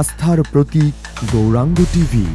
আস্থার প্রতীক গৌরাঙ্গ টিভি।